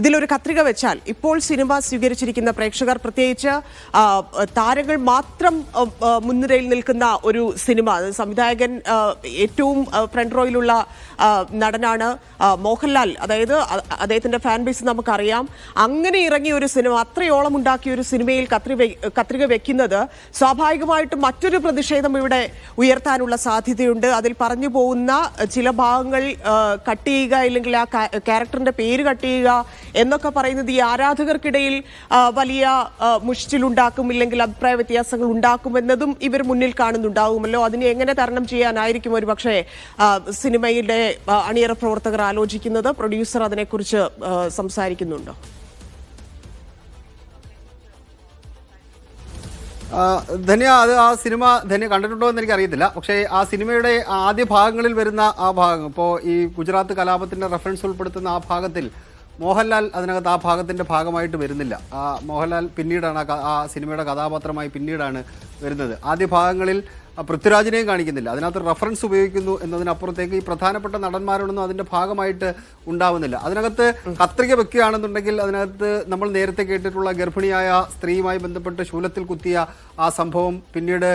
ഇതിലൊരു കത്രിക വെച്ചാൽ ഇപ്പോൾ സിനിമ സ്വീകരിച്ചിരിക്കുന്ന പ്രേക്ഷകർ പ്രത്യേകിച്ച് താരങ്ങൾ മാത്രം മുൻനിരയിൽ നിൽക്കുന്ന ഒരു സിനിമ. സംവിധായകൻ ഏറ്റവും ഫ്രണ്ട് റോയിലുള്ള നടനാണ് മോഹൻലാൽ. അതായത് അദ്ദേഹത്തിന്റെ ഫാൻ ബേസ് നമുക്കറിയാം. അങ്ങനെ ഇറങ്ങിയ ഒരു സിനിമ അത്രയോളം ഉണ്ടാക്കിയ ഒരു സിനിമയിൽ കത്രി കത്രിക വെക്കുന്നത് സ്വാഭാവികമായിട്ടും മറ്റൊരു പ്രതിഷേധം ഇവിടെ ഉയർത്താനുള്ള സാധ്യതയുണ്ട്. അതിൽ പറഞ്ഞു പോകുന്ന ചില ഭാഗങ്ങൾ കട്ട് ചെയ്യുക അല്ലെങ്കിൽ ആ ക്യാരക്ടറിന്റെ പേര് കട്ട് ചെയ്യുക എന്നൊക്കെ പറയുന്നത് ഈ ആരാധകർക്കിടയിൽ വലിയ മുഷ്ടിലുണ്ടാക്കും ഇല്ലെങ്കിൽ അഭിപ്രായ വ്യത്യാസങ്ങൾ ഉണ്ടാക്കുമെന്നതും ഇവർ മുന്നിൽ കാണുന്നുണ്ടാവുമല്ലോ. അതിനെ എങ്ങനെ തരണം ചെയ്യാനായിരിക്കും ഒരു പക്ഷേ ആ, സിനിമയുടെ അണിയറ പ്രവർത്തകർ ആലോചിക്കുന്നത്? പ്രൊഡ്യൂസർ അതിനെക്കുറിച്ച് സംസാരിക്കുന്നുണ്ടോ? ധന്യ അത് ആ സിനിമ ധന്യ കണ്ടിട്ടുണ്ടോ എന്ന് എനിക്ക് അറിയത്തില്ല പക്ഷേ ആ സിനിമയുടെ ആദ്യ ഭാഗങ്ങളിൽ വരുന്ന ആ ഭാഗം ഇപ്പോൾ ഈ ഗുജറാത്ത് കലാപത്തിന്റെ റെഫറൻസ് ഉൾപ്പെടുത്തുന്ന ആ ഭാഗത്തിൽ മോഹൻലാൽ അതിനകത്ത് ആ ഭാഗത്തിന്റെ ഭാഗമായിട്ട് വരുന്നില്ല. ആ മോഹൻലാൽ പിന്നീടാണ് ആ സിനിമയുടെ കഥാപാത്രമായി പിന്നീടാണ് വരുന്നത്. ആദ്യ ഭാഗങ്ങളിൽ പൃഥ്വിരാജിനെയും കാണിക്കുന്നില്ല. അതിനകത്ത് റെഫറൻസ് ഉപയോഗിക്കുന്നു എന്നതിനപ്പുറത്തേക്ക് ഈ പ്രധാനപ്പെട്ട നടന്മാരോടൊന്നും അതിന്റെ ഭാഗമായിട്ട് ഉണ്ടാവുന്നില്ല. അതിനകത്ത് കത്രിക വെക്കുകയാണെന്നുണ്ടെങ്കിൽ അതിനകത്ത് നമ്മൾ നേരത്തെ കേട്ടിട്ടുള്ള ഗർഭിണിയായ സ്ത്രീയുമായി ബന്ധപ്പെട്ട് ശൂലത്തിൽ കുത്തിയ ആ സംഭവം പിന്നീട്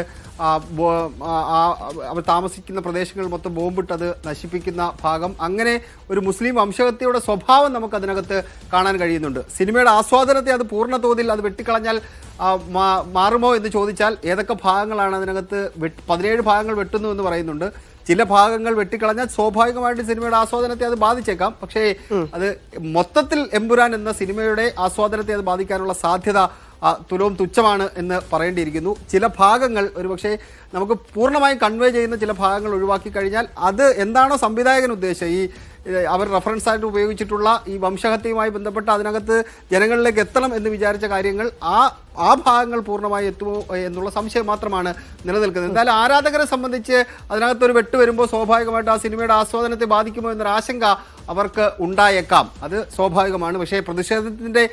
അവർ താമസിക്കുന്ന പ്രദേശങ്ങൾ മൊത്തം ബോംബിട്ട് അത് നശിപ്പിക്കുന്ന ഭാഗം. അങ്ങനെ ഒരു മുസ്ലിം വംശഹത്യയുടെ സ്വഭാവം നമുക്ക് അതിനകത്ത് കാണാൻ കഴിയുന്നുണ്ട്. സിനിമയുടെ ആസ്വാദനത്തെ അത് പൂർണ തോതിൽ അത് വെട്ടിക്കളഞ്ഞാൽ മാറുമോ എന്ന് ചോദിച്ചാൽ ഏതൊക്കെ ഭാഗങ്ങളാണ് അതിനകത്ത് പതിനേഴ് ഭാഗങ്ങൾ വെട്ടുന്നു എന്ന് പറയുന്നുണ്ട്. ചില ഭാഗങ്ങൾ വെട്ടിക്കളഞ്ഞാൽ സ്വാഭാവികമായിട്ട് സിനിമയുടെ ആസ്വാദനത്തെ അത് ബാധിച്ചേക്കാം. പക്ഷേ അത് മൊത്തത്തിൽ എമ്പുരാൻ എന്ന സിനിമയുടെ ആസ്വാദനത്തെ അത് ബാധിക്കാനുള്ള സാധ്യത തുലവും തുച്ഛമാണ് എന്ന് പറയേണ്ടിയിരിക്കുന്നു. ചില ഭാഗങ്ങൾ ഒരുപക്ഷെ നമുക്ക് പൂർണമായും കൺവേ ചെയ്യുന്ന ചില ഭാഗങ്ങൾ ഒഴിവാക്കി കഴിഞ്ഞാൽ അത് എന്താണോ സംവിധായകൻ ഉദ്ദേശിച്ചത്. ഈ അവർ റെഫറൻസ് ആയിട്ട് ഉപയോഗിച്ചിട്ടുള്ള ഈ വംശഹത്യയുമായി ബന്ധപ്പെട്ട് അതിനകത്ത് ജനങ്ങളിലേക്ക് എത്തണം എന്ന് വിചാരിച്ച കാര്യങ്ങൾ ആ ആ ഭാഗങ്ങൾ പൂർണമായി എത്തുമോ എന്നുള്ള സംശയം മാത്രമാണ് നിലനിൽക്കുന്നത്. എന്തായാലും ആരാധകരെ സംബന്ധിച്ച് അതിനകത്ത് ഒരു വെട്ട് വരുമ്പോൾ സ്വാഭാവികമായിട്ട് ആ സിനിമയുടെ ആസ്വാദനത്തെ ബാധിക്കുമോ എന്നൊരു ആശങ്ക അവർക്ക് ഉണ്ടായേക്കാം. അത് സ്വാഭാവികമാണ്. പക്ഷേ പ്രതിഷേധത്തിന്റെ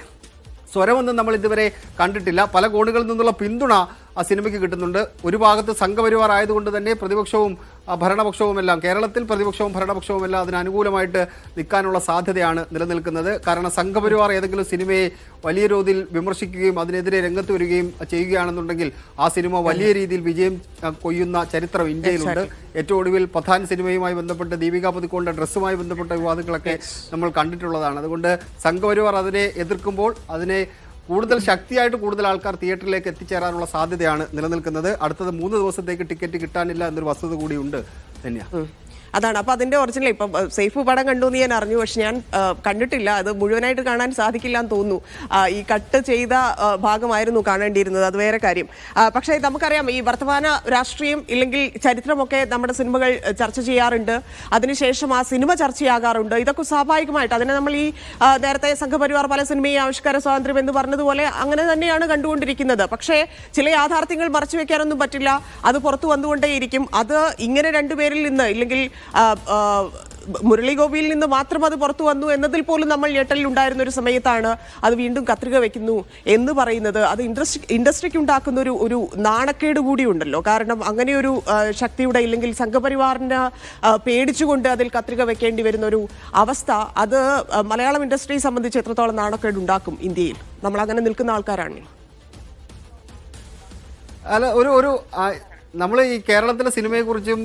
സ്വരമൊന്നും നമ്മൾ ഇതുവരെ കണ്ടിട്ടില്ല. പല കോണുകളിൽ നിന്നുള്ള പിന്തുണ ആ സിനിമയ്ക്ക് കിട്ടുന്നുണ്ട്. ഒരു ഭാഗത്ത് സംഘപരിവാർ ആയതുകൊണ്ട് തന്നെ പ്രതിപക്ഷവും ആ, ഭരണപക്ഷവും എല്ലാം കേരളത്തിൽ പ്രതിപക്ഷവും ഭരണപക്ഷവുമെല്ലാം അതിന് അനുകൂലമായിട്ട് നിൽക്കാനുള്ള സാധ്യതയാണ് നിലനിൽക്കുന്നത്. കാരണം സംഘപരിവാർ ഏതെങ്കിലും സിനിമയെ വലിയ തോതിൽ വിമർശിക്കുകയും അതിനെതിരെ രംഗത്ത് വരികയും ചെയ്യുകയാണെന്നുണ്ടെങ്കിൽ ആ സിനിമ വലിയ രീതിയിൽ വിജയം കൊയ്യുന്ന ചരിത്രം ഇന്ത്യയിലുണ്ട്. ഏറ്റവും ഒടുവിൽ പത്താൻ സിനിമയുമായി ബന്ധപ്പെട്ട് ദീപിക പതുക്കോളിന്റെ ഡ്രസ്സുമായി ബന്ധപ്പെട്ട വിവാദങ്ങളൊക്കെ നമ്മൾ കണ്ടിട്ടുള്ളതാണ്. അതുകൊണ്ട് സംഘപരിവാർ അതിനെ എതിർക്കുമ്പോൾ അതിനെ കൂടുതൽ ശക്തിയായിട്ട് കൂടുതൽ ആൾക്കാർ തിയേറ്ററിലേക്ക് എത്തിച്ചേരാനുള്ള സാധ്യതയാണ് നിലനിൽക്കുന്നത് അടുത്തത് മൂന്ന് ദിവസത്തേക്ക് ടിക്കറ്റ് കിട്ടാനില്ല എന്നൊരു വസ്തുത കൂടിയുണ്ട് ഉം. അതാണ്. അപ്പൊ അതിന്റെ ഒറിജിനൽ ഇപ്പൊ സേഫ് പടം കണ്ടു എന്ന് ഞാൻ അറിഞ്ഞു. പക്ഷെ ഞാൻ കണ്ടിട്ടില്ല. അത് മുഴുവനായിട്ട് കാണാൻ സാധിക്കില്ല എന്ന് തോന്നുന്നു. ഈ കട്ട് ചെയ്ത ഭാഗമായിരുന്നു കാണേണ്ടിയിരുന്നത്. അത് വേറെ കാര്യം. പക്ഷേ നമുക്കറിയാം ഈ വർത്തമാന രാഷ്ട്രീയം ഇല്ലെങ്കിൽ ചരിത്രമൊക്കെ നമ്മുടെ സിനിമകൾ ചർച്ച ചെയ്യാറുണ്ട്. അതിനുശേഷം ആ സിനിമ ചർച്ചയാകാറുണ്ട്. ഇതൊക്കെ സ്വാഭാവികമായിട്ട്. അതിനെ നമ്മൾ ഈ നേരത്തെ സംഘപരിവാർ പല സിനിമയും ആവിഷ്കാര സ്വാതന്ത്ര്യം എന്ന് പറഞ്ഞതുപോലെ അങ്ങനെ തന്നെയാണ് കണ്ടുകൊണ്ടിരിക്കുന്നത്. പക്ഷേ ചില യാഥാർത്ഥ്യങ്ങൾ മറച്ചു വെക്കാനൊന്നും പറ്റില്ല. അത് പുറത്തു വന്നുകൊണ്ടേയിരിക്കും. അത് ഇങ്ങനെ രണ്ടുപേരിൽ നിന്ന് ഇല്ലെങ്കിൽ ആ, ആ, മുരളി ഗോപിയിൽ നിന്ന് മാത്രം അത് പുറത്തു വന്നു എന്നതിൽ പോലും നമ്മൾ ഞെട്ടലിൽ ഉണ്ടായിരുന്ന ഒരു സമയത്താണ് അത് വീണ്ടും കത്രിക വെക്കുന്നു എന്ന് പറയുന്നത്. അത് ഇൻഡസ്ട്രി ഇൻഡസ്ട്രിക്ക് ഉണ്ടാക്കുന്ന ഒരു ഒരു നാണക്കേട് കൂടിയുണ്ടല്ലോ കാരണം അങ്ങനെ ഒരു ശക്തിയുടെ ഇല്ലെങ്കിൽ സംഘപരിവാറിന് പേടിച്ചുകൊണ്ട് അതിൽ കത്രിക വെക്കേണ്ടി വരുന്ന ഒരു അവസ്ഥ അത് മലയാളം ഇൻഡസ്ട്രിയെ സംബന്ധിച്ച് എത്രത്തോളം നാണക്കേട് ഉണ്ടാക്കും ഇന്ത്യയിൽ? നമ്മൾ അങ്ങനെ നിൽക്കുന്ന ആൾക്കാരാണല്ലോ. അല്ല ഒരു ഒരു നമ്മൾ ഈ കേരളത്തിലെ സിനിമയെക്കുറിച്ചും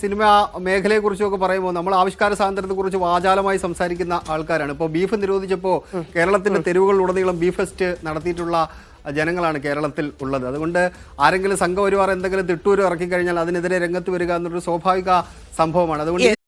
സിനിമ മേഖലയെക്കുറിച്ചും ഒക്കെ പറയുമ്പോൾ നമ്മൾ ആവിഷ്കാര സ്വാതന്ത്ര്യത്തെക്കുറിച്ച് വാചാലമായി സംസാരിക്കുന്ന ആൾക്കാരാണ്. ഇപ്പോൾ ബീഫ് നിരോധിച്ചപ്പോൾ കേരളത്തിന്റെ തെരുവുകളിലുടനീളം ബീഫ് ഫെസ്റ്റ് നടത്തിയിട്ടുള്ള ജനങ്ങളാണ് കേരളത്തിൽ ഉള്ളത്. അതുകൊണ്ട് ആരെങ്കിലും സംഘം സംഘപരിവാർ എന്തെങ്കിലും തിട്ടൂര് ഇറക്കി കഴിഞ്ഞാൽ അതിനെതിരെ രംഗത്ത് വരിക എന്നൊരു സ്വാഭാവിക സംഭവമാണ്. അതുകൊണ്ട്